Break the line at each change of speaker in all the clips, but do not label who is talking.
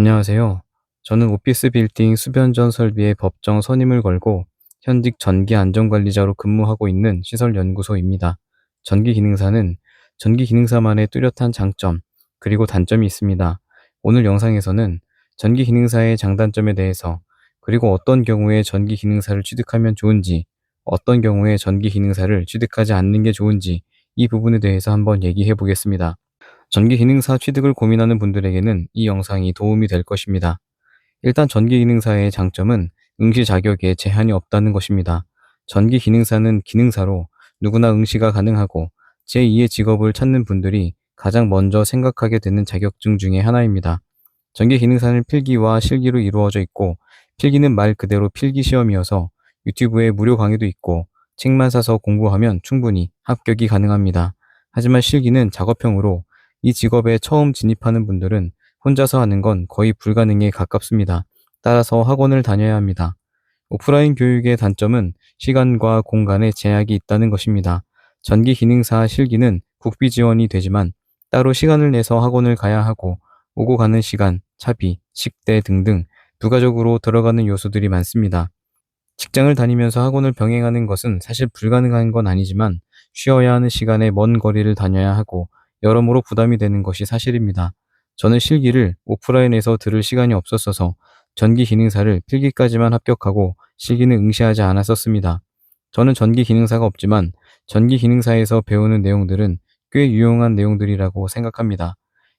안녕하세요. 저는 오피스 빌딩 수변전 설비의 법정 선임을 걸고 현직 전기 안전관리자로 근무하고 있는 시설연구소입니다. 전기 기능사는 전기 기능사만의 뚜렷한 장점, 그리고 단점이 있습니다. 오늘 영상에서는 전기 기능사의 장단점에 대해서, 그리고 어떤 경우에 전기 기능사를 취득하면 좋은지, 어떤 경우에 전기 기능사를 취득하지 않는 게 좋은지, 이 부분에 대해서 한번 얘기해 보겠습니다. 전기 기능사 취득을 고민하는 분들에게는 이 영상이 도움이 될 것입니다. 일단 전기 기능사의 장점은 응시 자격에 제한이 없다는 것입니다. 전기 기능사는 기능사로 누구나 응시가 가능하고 제2의 직업을 찾는 분들이 가장 먼저 생각하게 되는 자격증 중에 하나입니다. 전기 기능사는 필기와 실기로 이루어져 있고 필기는 말 그대로 필기 시험이어서 유튜브에 무료 강의도 있고 책만 사서 공부하면 충분히 합격이 가능합니다. 하지만 실기는 작업형으로 이 직업에 처음 진입하는 분들은 혼자서 하는 건 거의 불가능에 가깝습니다. 따라서 학원을 다녀야 합니다. 오프라인 교육의 단점은 시간과 공간에 제약이 있다는 것입니다. 전기 기능사 실기는 국비 지원이 되지만 따로 시간을 내서 학원을 가야 하고 오고 가는 시간, 차비, 식대 등등 부가적으로 들어가는 요소들이 많습니다. 직장을 다니면서 학원을 병행하는 것은 사실 불가능한 건 아니지만 쉬어야 하는 시간에 먼 거리를 다녀야 하고 여러모로 부담이 되는 것이 사실입니다. 저는 실기를 오프라인에서 들을 시간이 없었어서 전기 기능사를 필기까지만 합격하고 실기는 응시하지 않았었습니다. 저는 전기 기능사가 없지만 전기 기능사에서 배우는 내용들은 꽤 유용한 내용들이라고 생각합니다.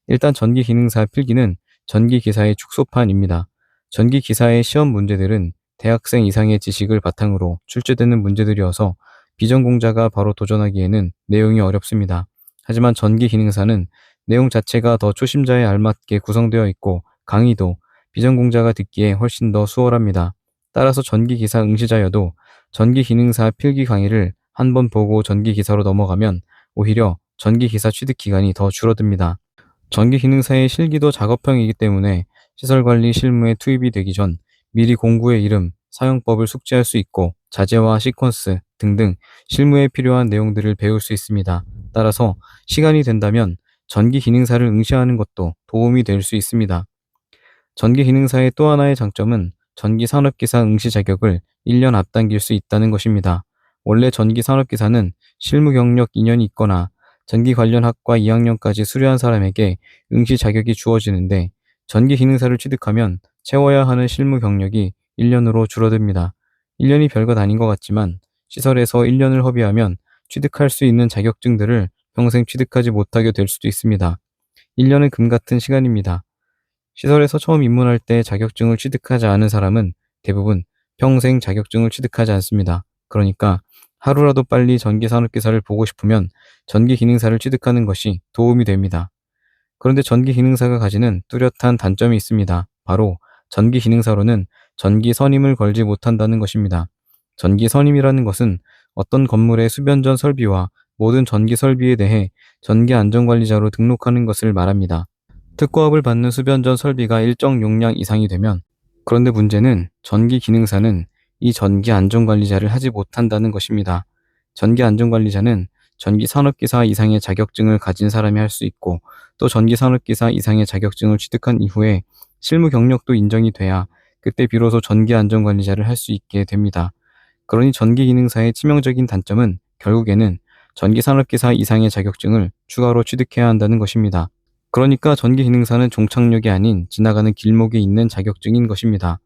일단 전기 기능사 필기는 전기 기사의 축소판입니다. 전기 기사의 시험 문제들은 대학생 이상의 지식을 바탕으로 출제되는 문제들이어서 비전공자가 바로 도전하기에는 내용이 어렵습니다. 하지만 전기 기능사는 내용 자체가 더 초심자에 알맞게 구성되어 있고 강의도 비전공자가 듣기에 훨씬 더 수월합니다. 따라서 전기 기사 응시자여도 전기 기능사 필기 강의를 한 번 보고 전기 기사로 넘어가면 오히려 전기 기사 취득 기간이 더 줄어듭니다. 전기 기능사의 실기도 작업형이기 때문에 시설 관리 실무에 투입이 되기 전 미리 공구의 이름, 사용법을 숙지할 수 있고 자재와 시퀀스 등등 실무에 필요한 내용들을 배울 수 있습니다. 따라서 시간이 된다면 전기 기능사를 응시하는 것도 도움이 될 수 있습니다. 전기 기능사의 또 하나의 장점은 전기 산업기사 응시 자격을 1년 앞당길 수 있다는 것입니다. 원래 전기 산업기사는 실무 경력 2년이 있거나 전기 관련 학과 2학년까지 수료한 사람에게 응시 자격이 주어지는데 전기 기능사를 취득하면 채워야 하는 실무 경력이 1년으로 줄어듭니다. 1년이 별것 아닌 것 같지만 시설에서 1년을 허비하면 취득할 수 있는 자격증들을 평생 취득하지 못하게 될 수도 있습니다. 1년은 금 같은 시간입니다. 시설에서 처음 입문할 때 자격증을 취득하지 않은 사람은 대부분 평생 자격증을 취득하지 않습니다. 그러니까 하루라도 빨리 전기산업기사를 보고 싶으면 전기기능사를 취득하는 것이 도움이 됩니다. 그런데 전기기능사가 가지는 뚜렷한 단점이 있습니다. 바로 전기기능사로는 전기 선임을 걸지 못한다는 것입니다. 전기 선임이라는 것은 어떤 건물의 수변전 설비와 모든 전기 설비에 대해 전기 안전관리자로 등록하는 것을 말합니다. 특허업을 받는 수변전 설비가 일정 용량 이상이 되면 그런데 문제는 전기 기능사는 이 전기 안전관리자를 하지 못한다는 것입니다. 전기 안전관리자는 전기 산업기사 이상의 자격증을 가진 사람이 할 수 있고 또 전기 산업기사 이상의 자격증을 취득한 이후에 실무 경력도 인정이 돼야 그때 비로소 전기 안전관리자를 할 수 있게 됩니다. 그러니 전기 기능사의 치명적인 단점은 결국에는 전기 산업기사 이상의 자격증을 추가로 취득해야 한다는 것입니다. 그러니까 전기 기능사는 종착역이 아닌 지나가는 길목에 있는 자격증인 것입니다.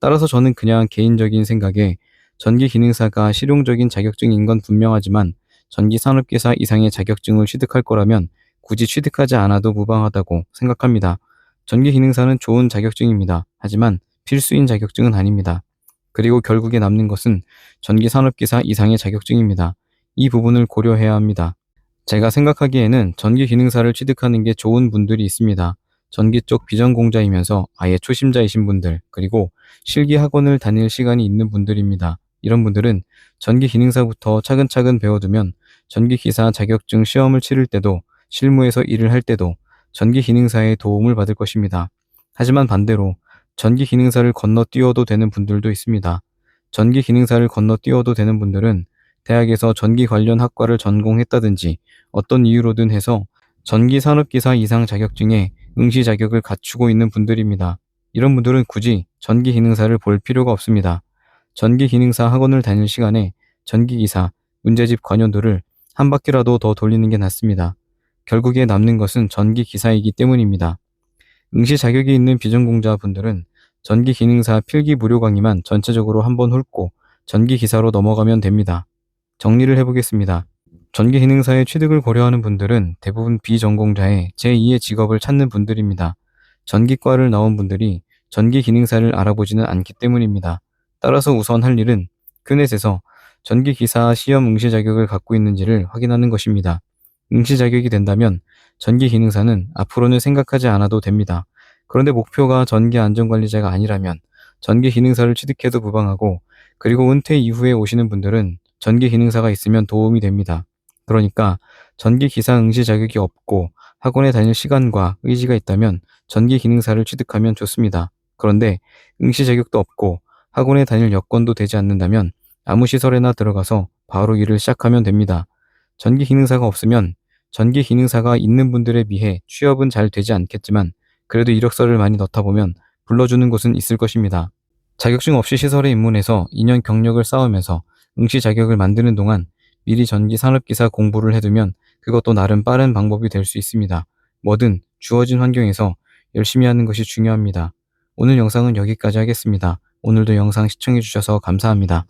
따라서 저는 그냥 개인적인 생각에 전기 기능사가 실용적인 자격증인 건 분명하지만 전기 산업기사 이상의 자격증을 취득할 거라면 굳이 취득하지 않아도 무방하다고 생각합니다. 전기 기능사는 좋은 자격증입니다. 하지만 필수인 자격증은 아닙니다. 그리고 결국에 남는 것은 전기 산업기사 이상의 자격증입니다. 이 부분을 고려해야 합니다. 제가 생각하기에는 전기 기능사를 취득하는 게 좋은 분들이 있습니다. 전기 쪽 비전공자이면서 아예 초심자이신 분들, 그리고 실기 학원을 다닐 시간이 있는 분들입니다. 이런 분들은 전기 기능사부터 차근차근 배워두면 전기 기사 자격증 시험을 치를 때도 실무에서 일을 할 때도 전기 기능사의 도움을 받을 것입니다. 하지만 반대로 전기 기능사를 건너뛰어도 되는 분들도 있습니다. 전기 기능사를 건너뛰어도 되는 분들은 대학에서 전기 관련 학과를 전공했다든지 어떤 이유로든 해서 전기 산업기사 이상 자격증에 응시 자격을 갖추고 있는 분들입니다. 이런 분들은 굳이 전기 기능사를 볼 필요가 없습니다. 전기 기능사 학원을 다닐 시간에 전기 기사, 문제집 관연도를 한 바퀴라도 더 돌리는 게 낫습니다. 결국에 남는 것은 전기 기사이기 때문입니다. 응시 자격이 있는 비전공자 분들은 전기 기능사 필기 무료 강의만 전체적으로 한번 훑고 전기 기사로 넘어가면 됩니다. 정리를 해보겠습니다. 전기 기능사의 취득을 고려하는 분들은 대부분 비전공자의 제2의 직업을 찾는 분들입니다. 전기과를 나온 분들이 전기 기능사를 알아보지는 않기 때문입니다. 따라서 우선 할 일은 큐넷에서 전기 기사 시험 응시 자격을 갖고 있는지를 확인하는 것입니다. 응시 자격이 된다면 전기 기능사는 앞으로는 생각하지 않아도 됩니다. 그런데 목표가 전기 안전관리자가 아니라면 전기 기능사를 취득해도 무방하고 그리고 은퇴 이후에 오시는 분들은 전기 기능사가 있으면 도움이 됩니다. 그러니까 전기 기사 응시 자격이 없고 학원에 다닐 시간과 의지가 있다면 전기 기능사를 취득하면 좋습니다. 그런데 응시 자격도 없고 학원에 다닐 여건도 되지 않는다면 아무 시설에나 들어가서 바로 일을 시작하면 됩니다. 전기 기능사가 없으면 전기 기능사가 있는 분들에 비해 취업은 잘 되지 않겠지만 그래도 이력서를 많이 넣다 보면 불러주는 곳은 있을 것입니다. 자격증 없이 시설에 입문해서 2년 경력을 쌓으면서 응시 자격을 만드는 동안 미리 전기 산업기사 공부를 해두면 그것도 나름 빠른 방법이 될 수 있습니다. 뭐든 주어진 환경에서 열심히 하는 것이 중요합니다. 오늘 영상은 여기까지 하겠습니다. 오늘도 영상 시청해주셔서 감사합니다.